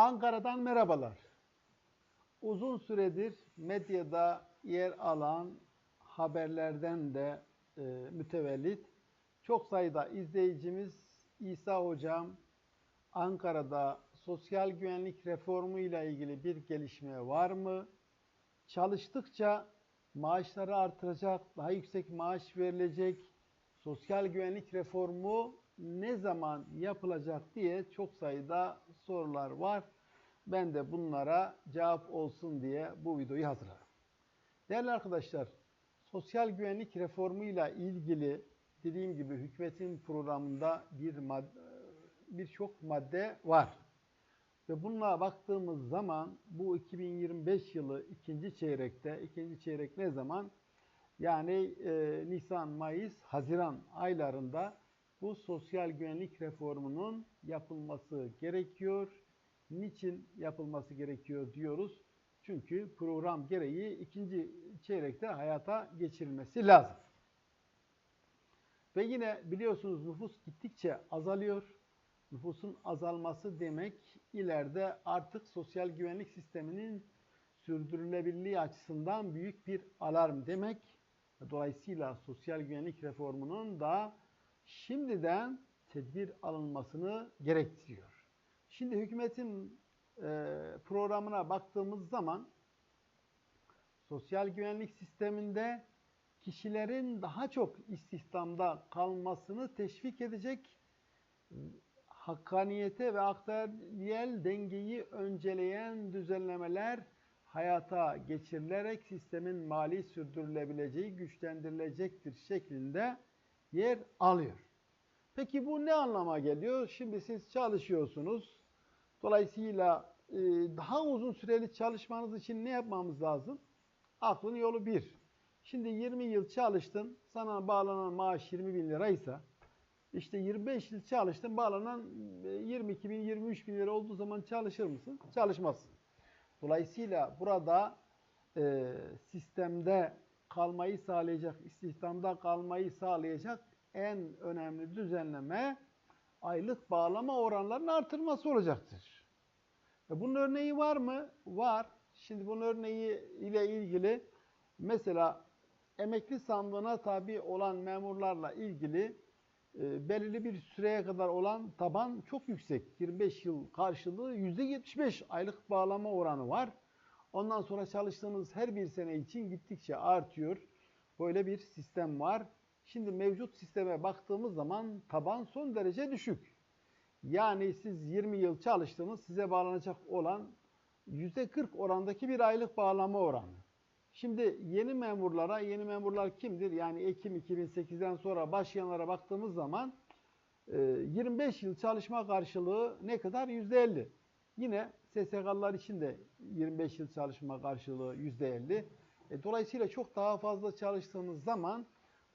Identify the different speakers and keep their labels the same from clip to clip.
Speaker 1: Ankara'dan merhabalar. Uzun süredir medyada yer alan haberlerden de e, mütevellit çok sayıda izleyicimiz İsa Hocam Ankara'da sosyal güvenlik reformu ile ilgili bir gelişme var mı? Çalıştıkça maaşları artıracak, daha yüksek maaş verilecek, sosyal güvenlik reformu ne zaman yapılacak diye çok sayıda sorular var. Ben de bunlara cevap olsun diye bu videoyu hazırladım. Değerli arkadaşlar, sosyal güvenlik reformu ile ilgili dediğim gibi hükümetin programında bir madde, birçok madde var. Ve bununla baktığımız zaman bu 2025 yılı ikinci çeyrekte, ikinci çeyrek ne zaman? Yani e, Nisan, Mayıs, Haziran aylarında bu sosyal güvenlik reformunun yapılması gerekiyor. Niçin yapılması gerekiyor diyoruz? Çünkü program gereği ikinci çeyrekte hayata geçirilmesi lazım. Ve yine biliyorsunuz nüfus gittikçe azalıyor. Nüfusun azalması demek ileride artık sosyal güvenlik sisteminin sürdürülebilirliği açısından büyük bir alarm demek. Dolayısıyla sosyal güvenlik reformunun da şimdiden tedbir alınmasını gerektiriyor. Şimdi hükümetin e, programına baktığımız zaman sosyal güvenlik sisteminde kişilerin daha çok istihdamda kalmasını teşvik edecek hakkaniyete ve aktariyel dengeyi önceleyen düzenlemeler hayata geçirilerek sistemin mali sürdürülebileceği güçlendirilecektir şeklinde yer alıyor. Peki bu ne anlama geliyor? Şimdi siz çalışıyorsunuz. Dolayısıyla e, daha uzun süreli çalışmanız için ne yapmamız lazım? Aklın yolu bir. Şimdi 20 yıl çalıştın, sana bağlanan maaş 20 bin liraysa, işte 25 yıl çalıştın, bağlanan 22 e, bin, 23 bin lira olduğu zaman çalışır mısın? Çalışmazsın. Dolayısıyla burada e, sistemde kalmayı sağlayacak, istihdamda kalmayı sağlayacak en önemli düzenleme aylık bağlama oranlarının artırması olacaktır. E bunun örneği var mı? Var. Şimdi bunun örneği ile ilgili mesela emekli sandığına tabi olan memurlarla ilgili e, belirli bir süreye kadar olan taban çok yüksek. 25 yıl karşılığı %75 aylık bağlama oranı var. Ondan sonra çalıştığınız her bir sene için gittikçe artıyor. Böyle bir sistem var. Şimdi mevcut sisteme baktığımız zaman taban son derece düşük. Yani siz 20 yıl çalıştınız size bağlanacak olan %40 orandaki bir aylık bağlama oranı. Şimdi yeni memurlara, yeni memurlar kimdir? Yani Ekim 2008'den sonra başlayanlara baktığımız zaman 25 yıl çalışma karşılığı ne kadar? %50. Yine SSK'lılar için de 25 yıl çalışma karşılığı %50. E, dolayısıyla çok daha fazla çalıştığınız zaman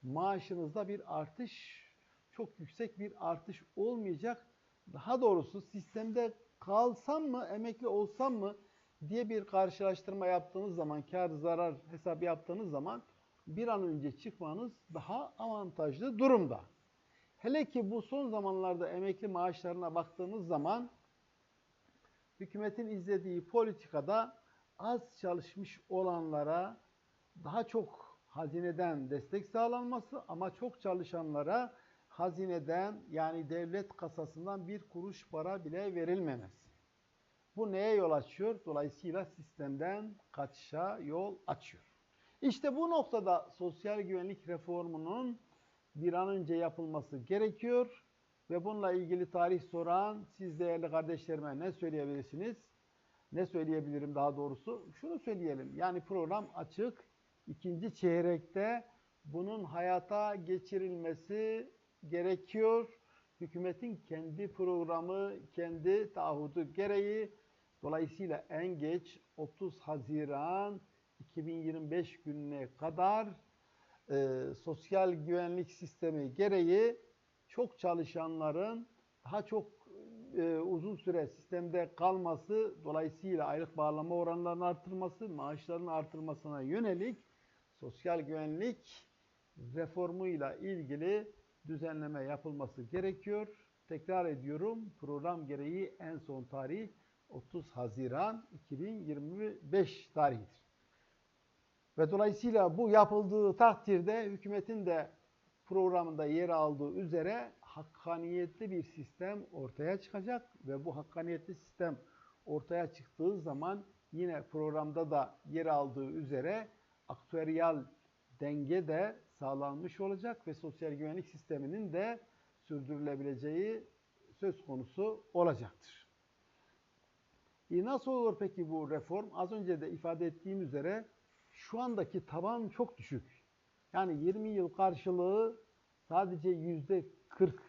Speaker 1: maaşınızda bir artış, çok yüksek bir artış olmayacak. Daha doğrusu sistemde kalsam mı, emekli olsam mı diye bir karşılaştırma yaptığınız zaman, kar zarar hesabı yaptığınız zaman bir an önce çıkmanız daha avantajlı durumda. Hele ki bu son zamanlarda emekli maaşlarına baktığınız zaman hükümetin izlediği politikada az çalışmış olanlara daha çok hazineden destek sağlanması ama çok çalışanlara hazineden yani devlet kasasından bir kuruş para bile verilmemesi. Bu neye yol açıyor? Dolayısıyla sistemden kaçışa yol açıyor. İşte bu noktada sosyal güvenlik reformunun bir an önce yapılması gerekiyor. Ve bununla ilgili tarih soran siz değerli kardeşlerime ne söyleyebilirsiniz? Ne söyleyebilirim daha doğrusu? Şunu söyleyelim. Yani program açık. İkinci çeyrekte bunun hayata geçirilmesi gerekiyor. Hükümetin kendi programı, kendi taahhüdü gereği dolayısıyla en geç 30 Haziran 2025 gününe kadar e, sosyal güvenlik sistemi gereği çok çalışanların daha çok e, uzun süre sistemde kalması, dolayısıyla aylık bağlama oranlarının artırılması, maaşların artırılmasına yönelik sosyal güvenlik reformuyla ilgili düzenleme yapılması gerekiyor. Tekrar ediyorum program gereği en son tarih 30 Haziran 2025 tarihidir. Ve dolayısıyla bu yapıldığı takdirde hükümetin de programında yer aldığı üzere hakkaniyetli bir sistem ortaya çıkacak ve bu hakkaniyetli sistem ortaya çıktığı zaman yine programda da yer aldığı üzere aktüeryal denge de sağlanmış olacak ve sosyal güvenlik sisteminin de sürdürülebileceği söz konusu olacaktır. E nasıl olur peki bu reform? Az önce de ifade ettiğim üzere şu andaki taban çok düşük. Yani 20 yıl karşılığı sadece yüzde 40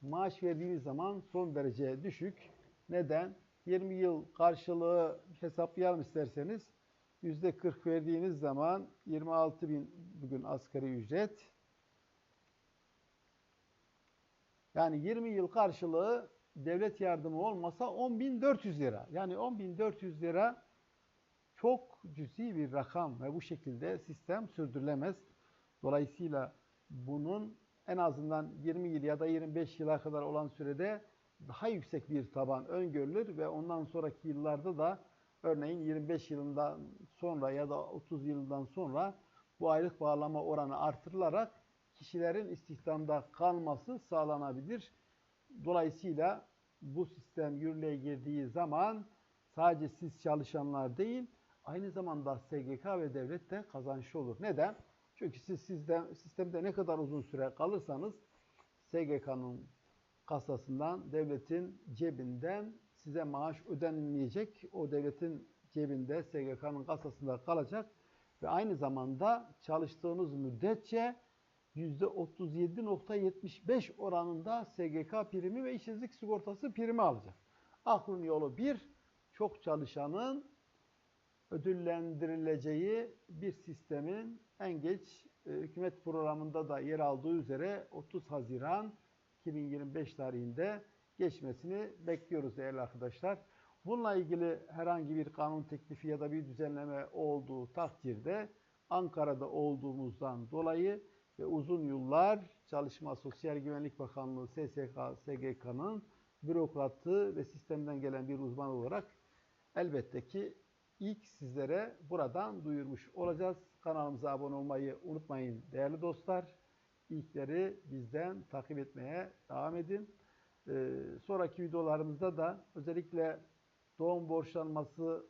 Speaker 1: maaş verdiğiniz zaman son derece düşük. Neden? 20 yıl karşılığı hesaplayalım isterseniz. Yüzde 40 verdiğiniz zaman 26 bin bugün asgari ücret. Yani 20 yıl karşılığı devlet yardımı olmasa 10.400 lira. Yani 10.400 lira çok cüzi bir rakam ve bu şekilde sistem sürdürülemez. Dolayısıyla bunun en azından 20 yıl ya da 25 yıla kadar olan sürede daha yüksek bir taban öngörülür ve ondan sonraki yıllarda da örneğin 25 yılından sonra ya da 30 yıldan sonra bu aylık bağlama oranı artırılarak kişilerin istihdamda kalması sağlanabilir. Dolayısıyla bu sistem yürürlüğe girdiği zaman sadece siz çalışanlar değil, aynı zamanda SGK ve devlet de kazançlı olur. Neden? Çünkü siz sizden, sistemde ne kadar uzun süre kalırsanız SGK'nın kasasından, devletin cebinden size maaş ödenmeyecek. O devletin cebinde, SGK'nın kasasında kalacak ve aynı zamanda çalıştığınız müddetçe %37.75 oranında SGK primi ve işsizlik sigortası primi alacak. Aklın yolu bir, çok çalışanın ödüllendirileceği bir sistemin en geç e, hükümet programında da yer aldığı üzere 30 Haziran 2025 tarihinde geçmesini bekliyoruz değerli arkadaşlar. Bununla ilgili herhangi bir kanun teklifi ya da bir düzenleme olduğu takdirde Ankara'da olduğumuzdan dolayı ve uzun yıllar Çalışma Sosyal Güvenlik Bakanlığı SSK, SGK'nın bürokratı ve sistemden gelen bir uzman olarak elbette ki ilk sizlere buradan duyurmuş olacağız. Kanalımıza abone olmayı unutmayın değerli dostlar. İlkleri bizden takip etmeye devam edin. Ee, sonraki videolarımızda da özellikle doğum borçlanması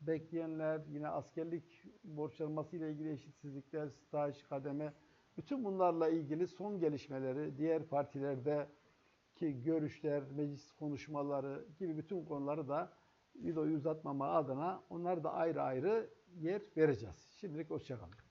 Speaker 1: bekleyenler, yine askerlik borçlanması ile ilgili eşitsizlikler, staj, kademe, bütün bunlarla ilgili son gelişmeleri, diğer partilerdeki görüşler, meclis konuşmaları gibi bütün konuları da videoyu uzatmama adına onları da ayrı ayrı yer vereceğiz. Şimdilik hoşçakalın.